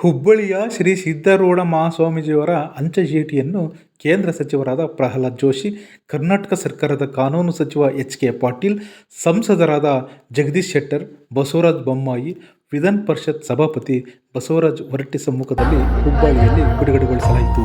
ಹುಬ್ಬಳ್ಳಿಯ ಶ್ರೀ ಸಿದ್ದಾರೂಢ ಮಹಾಸ್ವಾಮೀಜಿಯವರ ಅಂಚೆ ಚೀಟಿಯನ್ನು ಕೇಂದ್ರ ಸಚಿವರಾದ ಪ್ರಹ್ಲಾದ್ ಜೋಶಿ, ಕರ್ನಾಟಕ ಸರ್ಕಾರದ ಕಾನೂನು ಸಚಿವ ಎಚ್ ಕೆ ಪಾಟೀಲ್, ಸಂಸದರಾದ ಜಗದೀಶ್ ಶೆಟ್ಟರ್, ಬಸವರಾಜ್ ಬೊಮ್ಮಾಯಿ, ವಿಧಾನ ಪರಿಷತ್ ಸಭಾಪತಿ ಬಸವರಾಜ್ ಹೊರಟ್ಟಿ ಸಮ್ಮುಖದಲ್ಲಿ ಹುಬ್ಬಳ್ಳಿಯಲ್ಲಿ ಬಿಡುಗಡೆಗೊಳಿಸಲಾಯಿತು.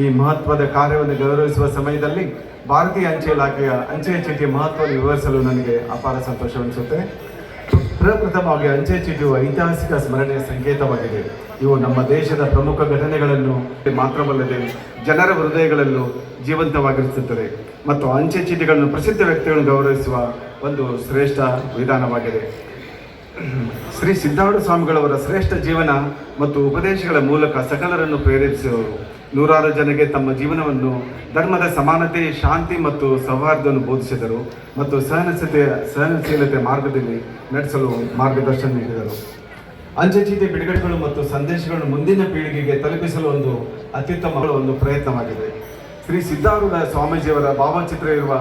ಈ ಮಹತ್ವದ ಕಾರ್ಯವನ್ನು ಗೌರವಿಸುವ ಸಮಯದಲ್ಲಿ ಭಾರತೀಯ ಅಂಚೆ ಇಲಾಖೆಯ ಅಂಚೆ ಚೀಟಿಯ ಮಹತ್ವವನ್ನು ವಿವರಿಸಲು ನನಗೆ ಅಪಾರ ಸಂತೋಷವೆನಿಸುತ್ತೆ ಪ್ರಪ್ರಥಮವಾಗಿ ಅಂಚೆ ಚೀಟಿಯು ಐತಿಹಾಸಿಕ ಸ್ಮರಣೆಯ ಸಂಕೇತವಾಗಿದೆ. ಇವು ನಮ್ಮ ದೇಶದ ಪ್ರಮುಖ ಘಟನೆಗಳನ್ನು ಮಾತ್ರವಲ್ಲದೆ ಜನರ ಹೃದಯಗಳಲ್ಲೂ ಜೀವಂತವಾಗಿರಿಸುತ್ತದೆ ಮತ್ತು ಅಂಚೆ ಚೀಟಿಗಳನ್ನು ಪ್ರಸಿದ್ಧ ವ್ಯಕ್ತಿಗಳನ್ನು ಗೌರವಿಸುವ ಒಂದು ಶ್ರೇಷ್ಠ ವಿಧಾನವಾಗಿದೆ. ಶ್ರೀ ಸಿದ್ಧಾರೂಢ ಸ್ವಾಮಿಗಳವರ ಶ್ರೇಷ್ಠ ಜೀವನ ಮತ್ತು ಉಪದೇಶಗಳ ಮೂಲಕ ಸಕಲರನ್ನು ಪ್ರೇರೇಪಿಸುವವರು ನೂರಾರು ಜನಕ್ಕೆ ತಮ್ಮ ಜೀವನವನ್ನು, ಧರ್ಮದ ಸಮಾನತೆ, ಶಾಂತಿ ಮತ್ತು ಸೌಹಾರ್ದವನ್ನು ಬೋಧಿಸಿದರು ಮತ್ತು ಸಹನಶೀಲತೆಯ ಸಹನಶೀಲತೆ ಮಾರ್ಗದಲ್ಲಿ ನಡೆಸಲು ಮಾರ್ಗದರ್ಶನ ನೀಡಿದರು. ಅಂಚೆ ಚೀಟಿ ಬಿಡುಗಡೆಗಳು ಮತ್ತು ಸಂದೇಶಗಳನ್ನು ಮುಂದಿನ ಪೀಳಿಗೆಗೆ ತಲುಪಿಸಲು ಒಂದು ಅತ್ಯುತ್ತಮ ಒಂದು ಪ್ರಯತ್ನವಾಗಿದೆ. ಶ್ರೀ ಸಿದ್ಧಾರೂಢ ಸ್ವಾಮೀಜಿಯವರ ಭಾವಚಿತ್ರ ಇರುವ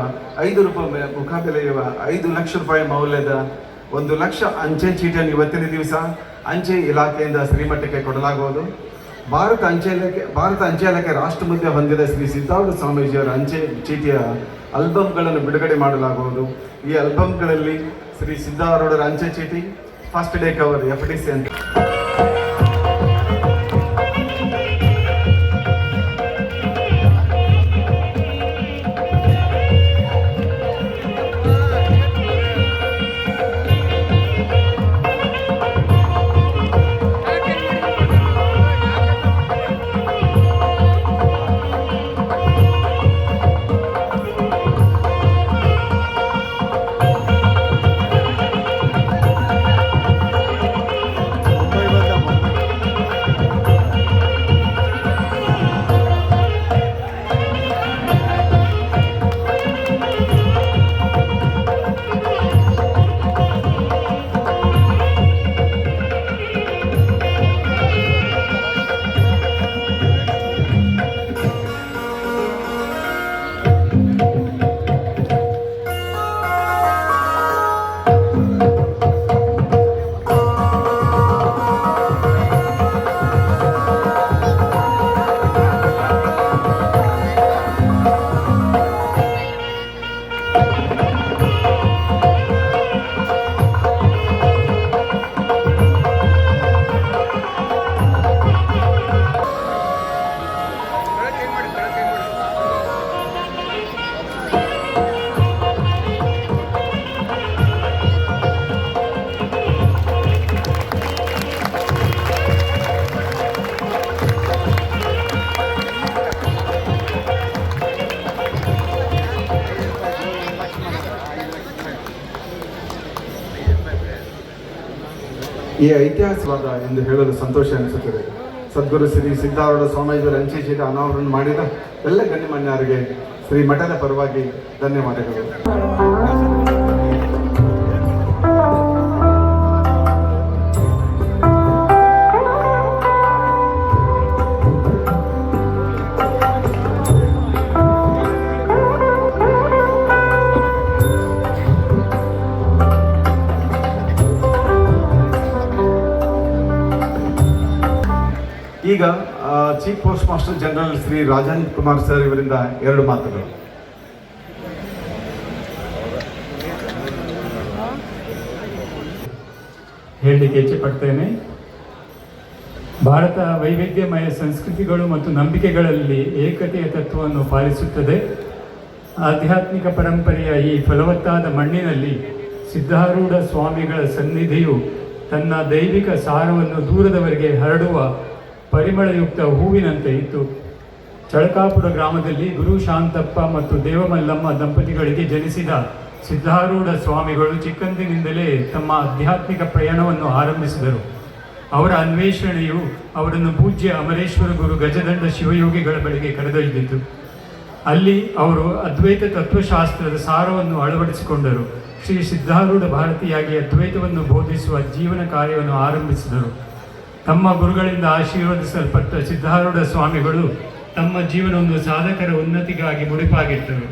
ಐದು ರೂಪಾಯಿ ಮುಖಬೆಲೆ ಇರುವ ಐದು ಲಕ್ಷ ರೂಪಾಯಿ ಮೌಲ್ಯದ ಒಂದು ಲಕ್ಷ ಅಂಚೆ ಚೀಟಿಯನ್ನು ಇವತ್ತಿನ ದಿವಸ ಅಂಚೆ ಇಲಾಖೆಯಿಂದ ಶ್ರೀಮಠಕ್ಕೆ ಕೊಡಲಾಗುವುದು. ಭಾರತ ಅಂಚೆ ಇಲಾಖೆ ಭಾರತ ಅಂಚೆ ಇಲಾಖೆ ರಾಷ್ಟ್ರ ಮುದ್ದೆ ಹೊಂದಿದ ಶ್ರೀ ಸಿದ್ಧಾರೂಢ ಸ್ವಾಮೀಜಿಯವರ ಅಂಚೆ ಚೀಟಿಯ ಆಲ್ಬಮ್ಗಳನ್ನು ಬಿಡುಗಡೆ ಮಾಡಲಾಗುವುದು. ಈ ಆಲ್ಬಮ್ಗಳಲ್ಲಿ ಶ್ರೀ ಸಿದ್ದಾರೂಢರ ಅಂಚೆ ಚೀಟಿ first day cover F D C ಅಂತ. ಈ ಐತಿಹಾಸಿಕವಾದ ಎಂದು ಹೇಳಲು ಸಂತೋಷ ಅನಿಸುತ್ತದೆ. ಸದ್ಗುರು ಶ್ರೀ ಸಿದ್ಧಾರೂಢ ಸ್ವಾಮೀಜಿಯವರ ಅಂಚೆ ಅನಾವರಣ ಮಾಡಿದ ಎಲ್ಲ ಗಣ್ಯಮಾನ್ಯರಿಗೆ ಶ್ರೀ ಮಠದ ಪರವಾಗಿ ಧನ್ಯವಾದಗಳು. ಈಗ chief postmaster general Shri Rajan Kumar sir ಇವರಿಂದ ಎರಡು ಮಾತುಗಳು. ಹೇಳಲಿಕ್ಕೆ ಇಚ್ಛೆ ಪಡ್ತೇನೆ. ಭಾರತ ವೈವಿಧ್ಯಮಯ ಸಂಸ್ಕೃತಿಗಳು ಮತ್ತು ನಂಬಿಕೆಗಳಲ್ಲಿ ಏಕತೆಯ ತತ್ವವನ್ನು ಪಾಲಿಸುತ್ತದೆ. ಆಧ್ಯಾತ್ಮಿಕ ಪರಂಪರೆಯ ಈ ಫಲವತ್ತಾದ ಮಣ್ಣಿನಲ್ಲಿ ಸಿದ್ಧಾರೂಢ ಸ್ವಾಮಿಗಳ ಸನ್ನಿಧಿಯು ತನ್ನ ದೈವಿಕ ಸಾರವನ್ನು ದೂರದವರೆಗೆ ಹರಡುವ ಪರಿಮಳಯುಕ್ತ ಹೂವಿನಂತೆ ಇತ್ತು. ಚಳಕಾಪುರ ಗ್ರಾಮದಲ್ಲಿ ಗುರು ಶಾಂತಪ್ಪ ಮತ್ತು ದೇವಮಲ್ಲಮ್ಮ ದಂಪತಿಗಳಿಗೆ ಜನಿಸಿದ ಸಿದ್ಧಾರೂಢ ಸ್ವಾಮಿಗಳು ಚಿಕ್ಕಂದಿನಿಂದಲೇ ತಮ್ಮ ಆಧ್ಯಾತ್ಮಿಕ ಪ್ರಯಾಣವನ್ನು ಆರಂಭಿಸಿದರು. ಅವರ ಅನ್ವೇಷಣೆಯು ಅವರನ್ನು ಪೂಜ್ಯ ಅಮರೇಶ್ವರ ಗುರು ಗಜದಂಡ ಶಿವಯೋಗಿಗಳ ಬಳಿಗೆ ಕರೆದೊಯ್ದಿತು ಅಲ್ಲಿ ಅವರು ಅದ್ವೈತ ತತ್ವಶಾಸ್ತ್ರದ ಸಾರವನ್ನು ಅಳವಡಿಸಿಕೊಂಡರು. ಶ್ರೀ ಸಿದ್ಧಾರೂಢ ಭಾರತಿಯಾಗಿ ಅದ್ವೈತವನ್ನು ಬೋಧಿಸುವ ಜೀವನ ಕಾರ್ಯವನ್ನು ಆರಂಭಿಸಿದರು. ತಮ್ಮ ಗುರುಗಳಿಂದ ಆಶೀರ್ವದಿಸಲ್ಪಟ್ಟ ಸಿದ್ಧಾರೂಢ ಸ್ವಾಮಿಗಳು ತಮ್ಮ ಜೀವನವನ್ನು ಸಾಧಕರ ಉನ್ನತಿಗಾಗಿ ಮುಡಿಪಾಗಿಟ್ಟರು.